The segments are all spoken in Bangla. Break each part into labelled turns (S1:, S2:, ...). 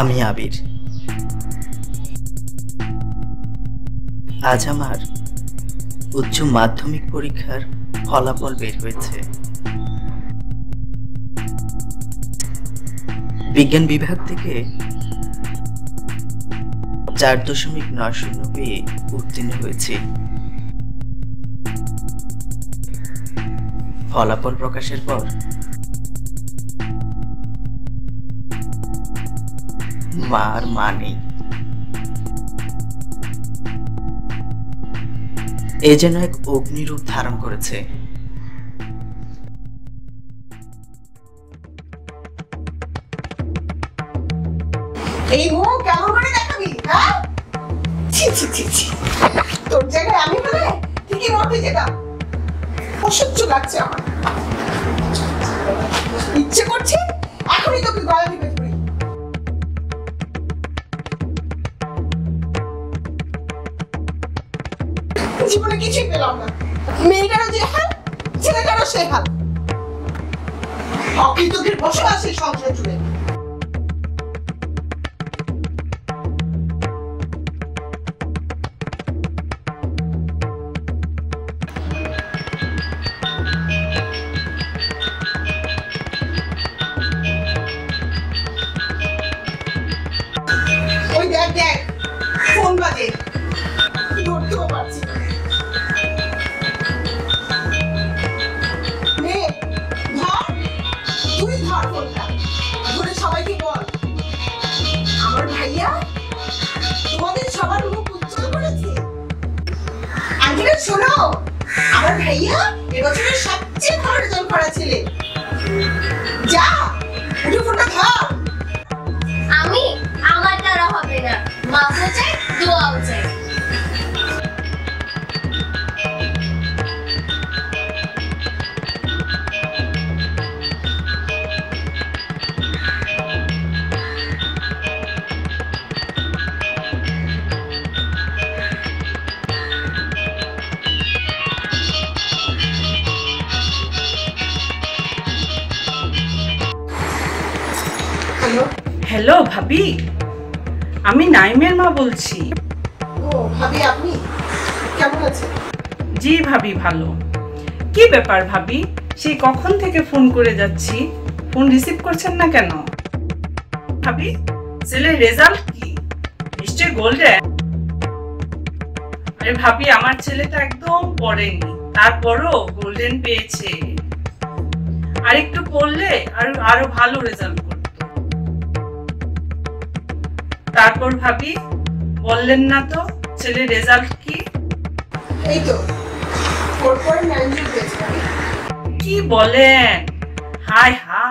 S1: আমি আবির। আজ আমার উচ্চ মাধ্যমিক পরীক্ষার ফলাফল বের হয়েছে। বিজ্ঞান বিভাগ থেকে চার দশমিক নয় শূন্য পেয়ে উত্তীর্ণ হয়েছি। ফলাফল প্রকাশের পর মার মা নেই এ যেন এক অগ্নিরূপ ধারণ করেছে।
S2: এই মুখ কেমন করে দেখাবি হ্যাঁ? ছি ছি ছি ছি। তোর জায়গায় আমি ঠিকই মরতে যেতাম। অসহ্য লাগছে আমার। ইচ্ছে করছে এখনই তোকে গলা জীবনে কিছুই পেলাম না। মেয়েটারও যে হাল, ছেলেটারও সে হাল। অকৃতজ্ঞের বসবাস এই সংসার জুড়ে। শোনো, আমার ভাইয়া এবছরের সবচেয়ে ভালো রেজাল্ট করা ছেলে যা, উঠে ফোনটা ধর।
S3: আমি আমার দ্বারা হবে না। মা চাই, দোয়াও চাই।
S4: ভাবি? আমি নাইমের মা বলছি।
S2: ও ভাবি আপনি? কেমন আছেন?
S4: জি ভাবি ভালো। কি ব্যাপার ভাবি? সেই কখন থেকে ফোন করে যাচ্ছি? ফোন রিসিভ করছেন না কেন? ভাবি ছেলের রেজাল্ট কি? নিশ্চয় গোল্ডেন আরে ভাবি আমার ছেলেটা একদম পড়েনি। তারপরও গোল্ডেন পেয়েছে। আর একটু পড়লে আর আরও ভালো রেজাল্ট তারপর ভাবি বললেন না তো ছেলে রেজাল্ট কি?
S2: এই তো
S4: কি বলেন? হাই হাই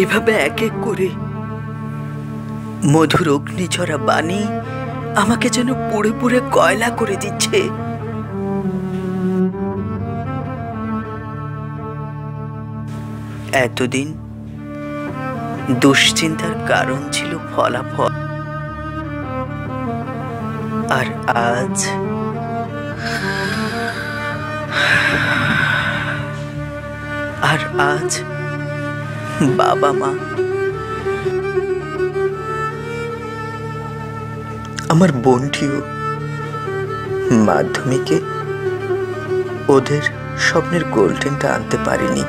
S1: এইভাবে এক এক করে মধুর অগ্নিঝরা বাণী আমাকে যেন পুড়ে পুড়ে কয়লা করে দিচ্ছে। এতদিন দুশ্চিন্তার কারণ ছিল ফলাফল। আর আজ আর আজ বাবা মা। আমার বোনটিও মাধ্যমিকে ওদের স্বপ্নের গোল্ডেনটা আনতে পারেনি।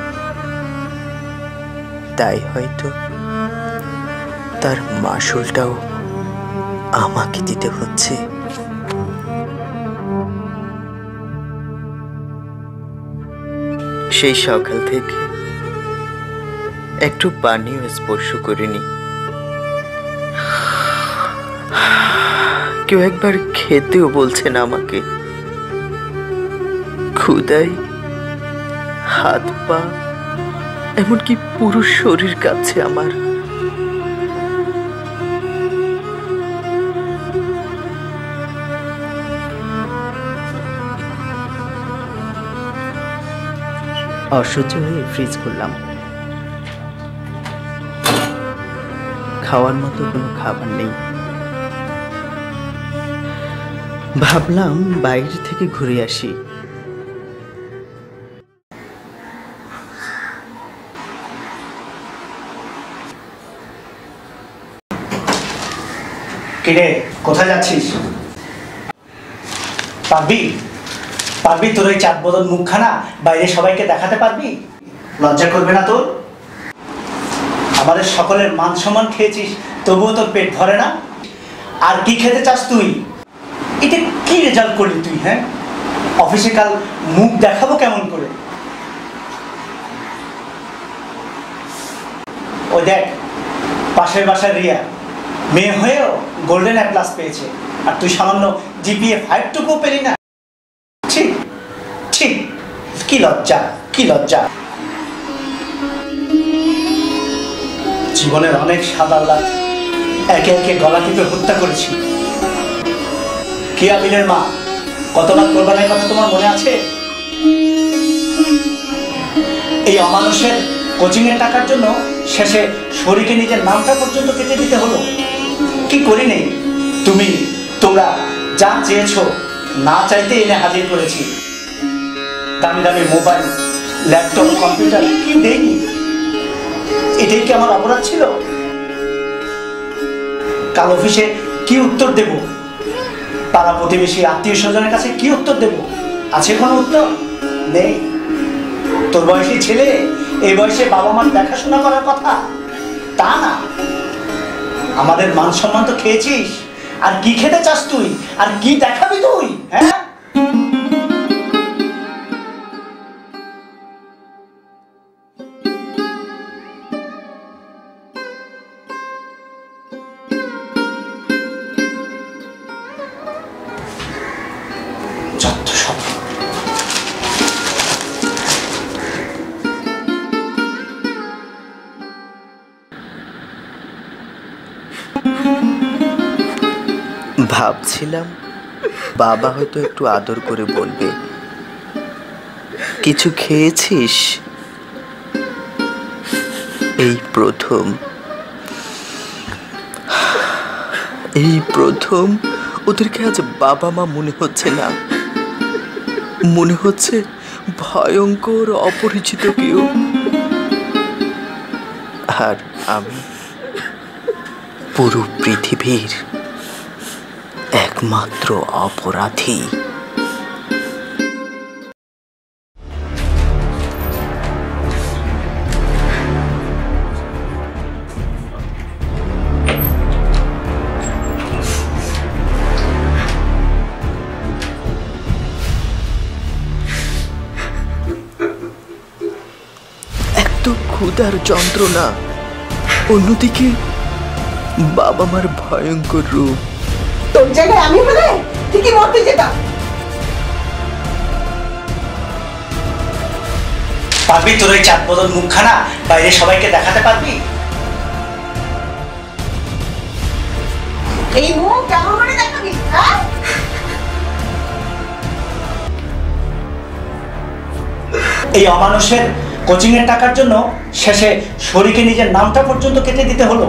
S1: তাই হয়তো তার মাসুলটাও আমাকে দিতে হচ্ছে। সেই সকাল থেকে একটু পানিও স্পর্শ করিনি। কেউ একবার খেতেও বলছে না আমাকে। ক্ষুদাই হাত পা, এমনকি পুরো শরীর কাছে আমার। অসহ্য হয়ে ফ্রিজ করলাম খাওয়ার মতো কোনো খাবার নেই। ভাবলাম বাইরে থেকে ঘুরে আসি।
S5: কিরে, কোথায় যাচ্ছিস? পারবি? পারবি তোর ওই চাঁদ বদল মুখখানা? বাইরে সবাইকে দেখাতে পারবি? লজ্জা করবে না তোর? আমাদের সকলের মান সম্মান খেয়েছিস, তবুও তোর পেট ভরে না? আর কি খেতে চাস তুই? এটা কি রেজাল্ট করলি তুই হ্যাঁ? অফিসে কাল মুখ দেখাবো কেমন করে? ও দেখ, পাশের বাসার রিয়া, মেয়ে হয়েও গোল্ডেন অ্যাপ প্লাস পেয়েছে। আর তুই সামান্য জিপিএ ফাইভ টুকু পেলি না। ঠিক ঠিক কি লজ্জা কি লজ্জা। জীবনের অনেক সাদা লাভ একে একে গলা টিপে হত্যা করেছি। কি আবিলের মা কতবার কোরবানের কথা তোমার মনে আছে? এই অমানুষের কোচিং এর টাকার জন্য শেষে শরীকে নিজের নামটা পর্যন্ত কেটে দিতে হলো। কি করি নেই? তুমি, তোমরা যা চেয়েছো, না চাইতে এনে হাজির করেছি। দামি দামি মোবাইল, ল্যাপটপ, কম্পিউটার কি দেয়নি এটাই কি আমার অপরাধ ছিল? কাল অফিসে কি উত্তর দেব? পাড়া প্রতিবেশী আত্মীয় স্বজনের কাছে কি উত্তর দেব? আছে কোনো উত্তর? নেই। তোর বয়সী ছেলে, এই বয়সে বাবা মার দেখাশোনা করার কথা? তা না। আমাদের মান সম্মান তো খেয়েছিস। আর কি খেতে চাস তুই? আর কি দেখাবি তুই?
S1: ভাবছিলাম, বাবা হয়তো একটু আদর করে বলবে, কিছু খেয়েছিস? এই প্রথম এই প্রথম ওদেরকে আজ বাবা মা মনে হচ্ছে না। মনে হচ্ছে ভয়ঙ্কর অপরিচিত কেউ। আর আমি পুরো পৃথিবীর একমাত্র অপরাধী। ক্ষুধার যন্ত্রণা অন্যদিকে বাবা মার ভয়ঙ্কর রূপ।
S2: তোর জায়গায় আমি হলে? ঠিকই মরতে যেতাম
S5: পারবি তোর ওই চাঁদ বদল মুখখানা? বাইরে সবাইকে দেখাতে পারবি?
S2: এই মুখ কেমন করে দেখাবি হ্যাঁ?
S5: এই অমানুষের কোচিং এর টাকার জন্য শেষে শরীকে নিজের নামটা পর্যন্ত কেটে দিতে হলো।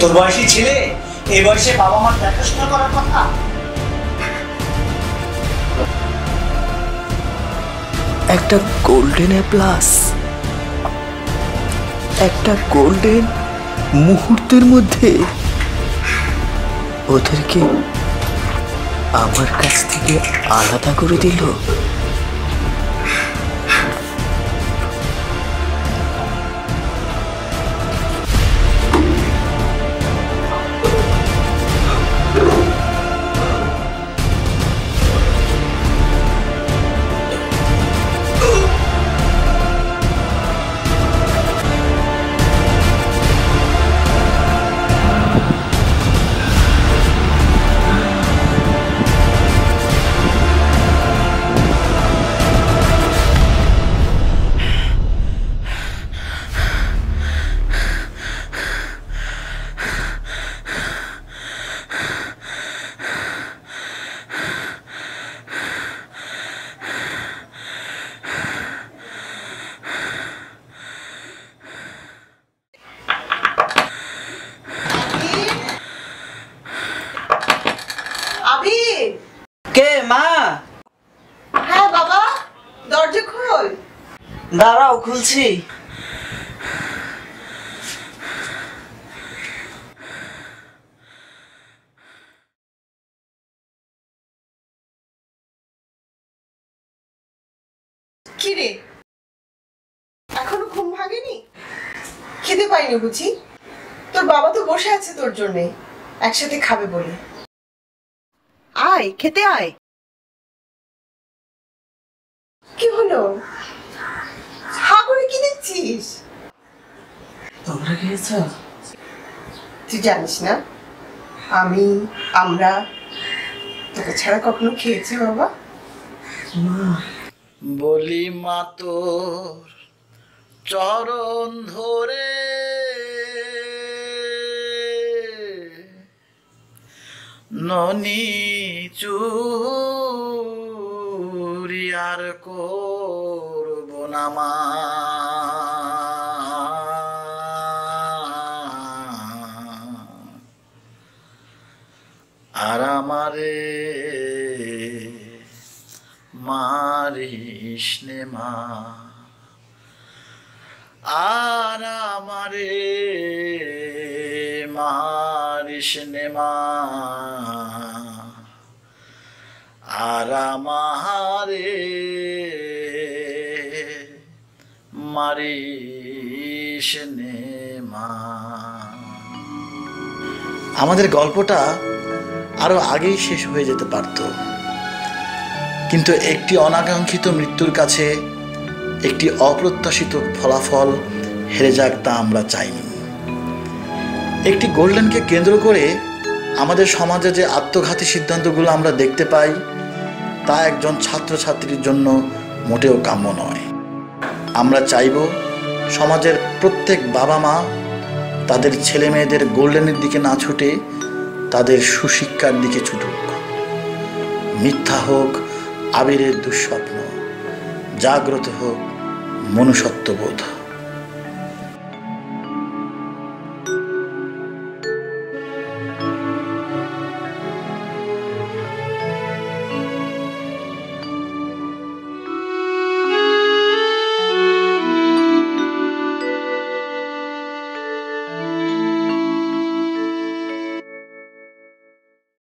S5: তোর বয়সী ছেলে, এই বয়সে বাবা মার দেখাশোনা করার কথা?
S1: একটা গোল্ডেন এ প্লাস একটা গোল্ডেন মুহূর্তের মধ্যে ওদেরকে আমার কাছ থেকে আলাদা করে দিল। দাঁড়াও খুলছি
S2: কি রে? এখনও ঘুম ভাগেনি খেতে পাইনি বুঝি? তোর বাবা তো বসে আছে তোর জন্যে। একসাথে খাবে বলে। আয়, খেতে আয়। কি হলো? করে কি দেখছিস?
S1: তোমরা খেয়েছ?
S2: তুই জানিস না আমি আমরা তোকে ছাড়া কখনো খেয়েছি বাবা।
S6: বলি মা তোর চরণ ধরে। ননি চুরি আর করব না মা। আমারে মারিস মা। আর আমারে মারিস মা। আর আমারে মারিস মা। আমাদের গল্পটা আরও আগেই শেষ হয়ে যেতে পারতো। কিন্তু একটি অনাকাঙ্ক্ষিত মৃত্যুর কাছে একটি অপ্রত্যাশিত ফলাফল হেরে যাক তা আমরা চাইনি। একটি গোল্ডেনকে কেন্দ্র করে আমাদের সমাজে যে আত্মঘাতী সিদ্ধান্তগুলো আমরা দেখতে পাই, তা একজন ছাত্রছাত্রীর জন্য মোটেও কাম্য নয়। আমরা চাইব সমাজের প্রত্যেক বাবা মা তাদের ছেলে মেয়েদের গোল্ডেনের দিকে না ছুটে তাদের সুশিক্ষার দিকে ছুটুক। মিথ্যা হোক আবিরের দুঃস্বপ্ন জাগ্রত হোক মনুষ্যত্ববোধ।